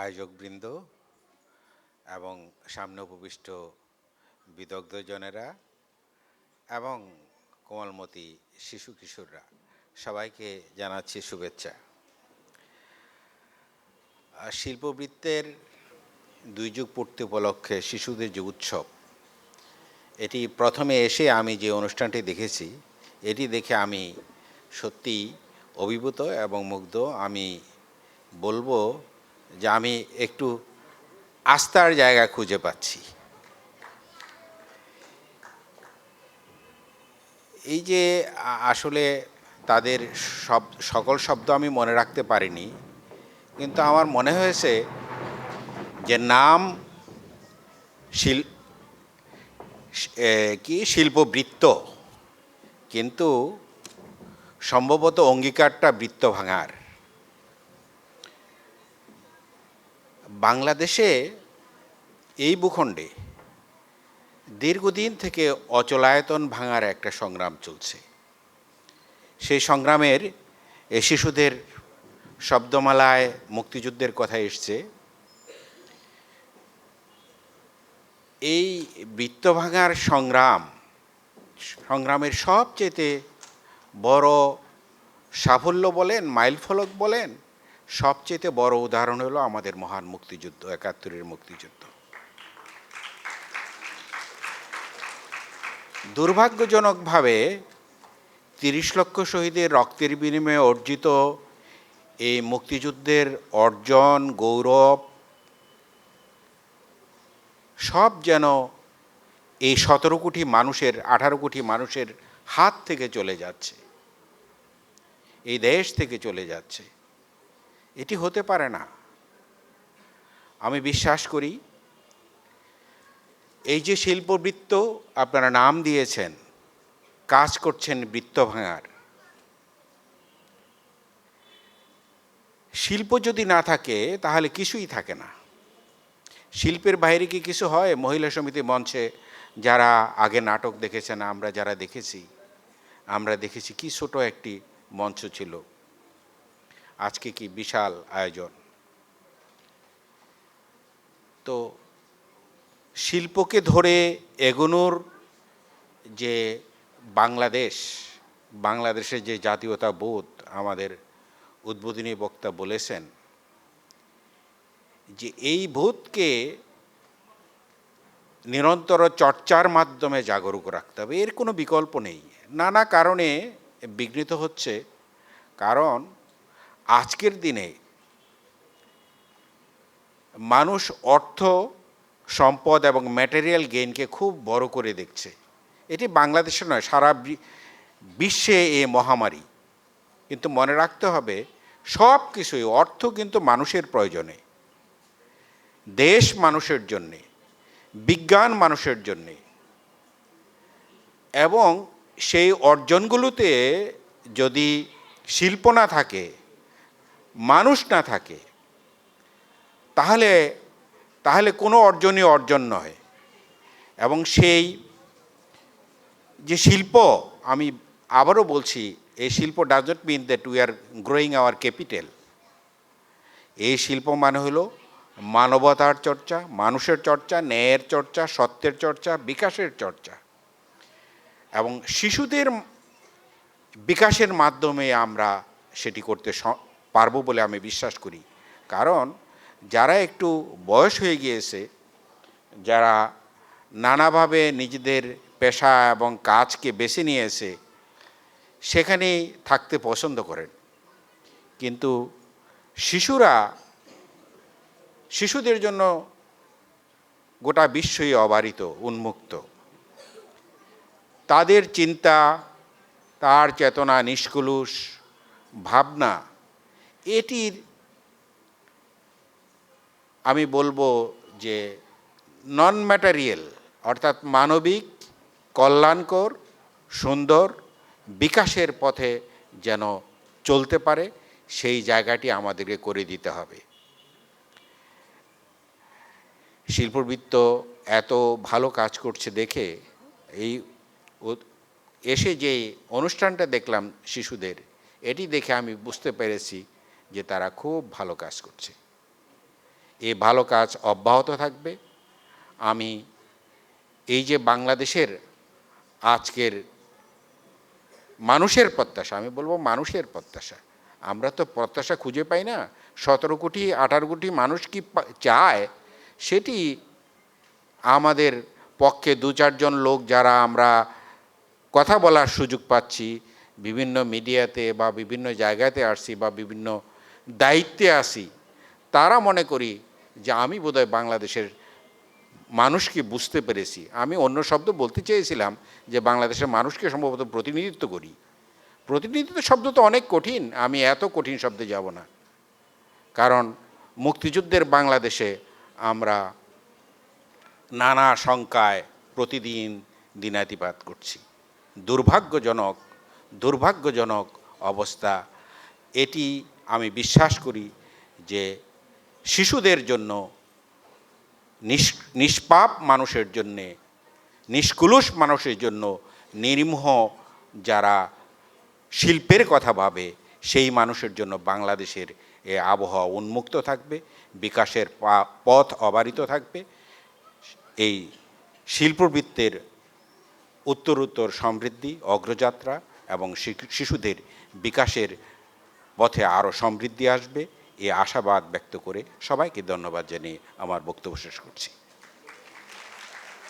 আয়োজকবৃন্দ এবং সামনে উপবিষ্ট বিদগ্ধজনেরা এবং কোমলমতি শিশু কিশোররা, সবাইকে জানাচ্ছি শুভেচ্ছা। শিল্পবৃত্তের দুই যুগ পূর্তি উপলক্ষে শিশুদের যে উৎসব, এটি প্রথমে এসে আমি যে অনুষ্ঠানটি দেখেছি, এটি দেখে আমি সত্যি অভিভূত এবং মুগ্ধ। আমি বলব যে আমি একটু আস্থার জায়গা খুঁজে পাচ্ছি। এই যে আসলে তাদের সব, সকল শব্দ আমি মনে রাখতে পারিনি, কিন্তু আমার মনে হয়েছে যে নাম শিল কি শিল্পবৃত্ত, কিন্তু সম্ভবত অঙ্গীকারটা বৃত্ত ভাঙার। বাংলাদেশে এই ভূখণ্ডে দীর্ঘদিন থেকে অচলায়তন ভাঙার একটা সংগ্রাম চলছে। সেই সংগ্রামের শিশুদের শব্দমালায় মুক্তিযুদ্ধের কথা এসছে। এই বৃত্ত ভাঙার সংগ্রাম, সংগ্রামের সবচেয়ে বড় সাফল্য বলেন, মাইলফলক বলেন সবচেয়ে বড় উদাহরণ হলো আমাদের মহান মুক্তিযুদ্ধ, একাত্তরের মুক্তিযুদ্ধ। দুর্ভাগ্যজনকভাবে তিরিশ লক্ষ শহীদের রক্তের বিনিময়ে অর্জিত এই মুক্তিযুদ্ধের অর্জন, গৌরব সব যেন এই সতেরো কোটি মানুষের, আঠারো কোটি মানুষের হাত থেকে চলে যাচ্ছে। এই দেশ থেকে চলে যাচ্ছে। এটি হতে পারে না। আমি বিশ্বাস করি, এই যে শিল্পবৃত্ত আপনারা নাম দিয়েছেন, কাজ করছেন বৃত্ত ভাঙার। শিল্প যদি না থাকে, তাহলে কিছুই থাকে না। শিল্পের বাইরে কি কিছু হয়? মহিলা সমিতি মঞ্চে যারা আগে নাটক দেখেছেন, আমরা যারা দেখেছি, আমরা দেখেছি কি ছোট একটি মঞ্চ ছিল। আজকে কি বিশাল আয়োজন? তো শিল্পকে ধরে এগোনোর যে বাংলাদেশ, বাংলাদেশের যে জাতীয়তা বোধ আমাদের উদ্বোধনী বক্তা বলেছেন, যে এই বোধকে নিরন্তর চর্চার মাধ্যমে জাগরুক রাখতে হবে, এর কোনো বিকল্প নেই। নানা কারণে বিঘ্নিত হচ্ছে, কারণ আজকের দিনে মানুষ অর্থ, সম্পদ এবং ম্যাটেরিয়াল গেইনকে খুব বড় করে দেখছে। এটি বাংলাদেশে নয়, সারা বিশ্বে এ মহামারী। কিন্তু মনে রাখতে হবে, সব কিছুই অর্থ কিন্তু মানুষের প্রয়োজনে। দেশ মানুষের জন্যে, বিজ্ঞান মানুষের জন্যে। এবং সেই অর্জনগুলোতে যদি শিল্প না থাকে মানুষ না থাকে, তাহলে তাহলে কোনো অর্জনই অর্জন নয়। এবং সেই যে শিল্প, আমি আবারও বলছি, এই শিল্প doesn't mean that we are growing our capital এই শিল্প মানে হলো মানবতার চর্চা, মানুষের চর্চা, ন্যায়ের চর্চা, সত্যের চর্চা, বিকাশের চর্চা। এবং শিশুদের বিকাশের মাধ্যমে আমরা সেটি করতে পারব বলে আমি বিশ্বাস করি। কারণ যারা একটু বয়স হয়ে গিয়েছে, যারা নানাভাবে নিজেদের পেশা এবং কাজকে বেছে নিয়েছে, সেখানেই থাকতে পছন্দ করেন। কিন্তু শিশুরা, শিশুদের জন্য গোটা বিশ্বই অবারিত, উন্মুক্ত। তাদের চিন্তা, তার চেতনা নিষ্কুলুষ, ভাবনা এটির আমি বলব যে নন ম্যাটারিয়াল অর্থাৎ মানবিক, কল্যাণকর, সুন্দর, বিকাশের পথে যেন চলতে পারে, সেই জায়গাটি আমাদেরকে করে দিতে হবে। শিল্পবৃত্ত এত ভালো কাজ করছে দেখে, এই এসে যে অনুষ্ঠানটা দেখলাম শিশুদের, এটি দেখে আমি বুঝতে পেরেছি যে তারা খুব ভালো কাজ করছে। এই ভালো কাজ অব্যাহত থাকবে। আমি এই যে বাংলাদেশের আজকের মানুষের প্রত্যাশা, আমি বলব মানুষের প্রত্যাশা, আমরা তো প্রত্যাশা খুঁজে পাই না। সতেরো কোটি, আঠারো কোটি মানুষ কি চায়? সেটি আমাদের পক্ষে দু চারজন লোক যারা আমরা কথা বলার সুযোগ পাচ্ছি, বিভিন্ন মিডিয়াতে বা বিভিন্ন জায়গাতে আসছি বা বিভিন্ন দায়িত্বে আসি তারা মনে করি যে আমি বোধহয় বাংলাদেশের মানুষকে বুঝতে পেরেছি। আমি অন্য শব্দ বলতে চেয়েছিলাম যে বাংলাদেশের মানুষকে সম্ভবত প্রতিনিধিত্ব করি। প্রতিনিধিত্ব শব্দ তো অনেক কঠিন, আমি এত কঠিন শব্দে যাব না। কারণ মুক্তিযুদ্ধের বাংলাদেশে আমরা নানা শঙ্কায় প্রতিদিন দিনাতিপাত করছি। দুর্ভাগ্যজনক দুর্ভাগ্যজনক অবস্থা। এটি আমি বিশ্বাস করি যে শিশুদের জন্য নিষ্পাপ মানুষের জন্যে, নিষ্কুলুষ মানুষের জন্য নির্মোহ যারা শিল্পের কথা ভাবে, সেই মানুষের জন্য বাংলাদেশের এ আবহাওয়া উন্মুক্ত থাকবে, বিকাশের পথ অবারিত থাকবে। এই শিল্পবৃত্তের উত্তরোত্তর সমৃদ্ধি, অগ্রযাত্রা এবং শিশু- শিশুদের বিকাশের পথে আরও সমৃদ্ধি আসবে। এ আশাবাদ ব্যক্ত করে সবাইকে ধন্যবাদ জানিয়ে আমার বক্তব্য শেষ করছি।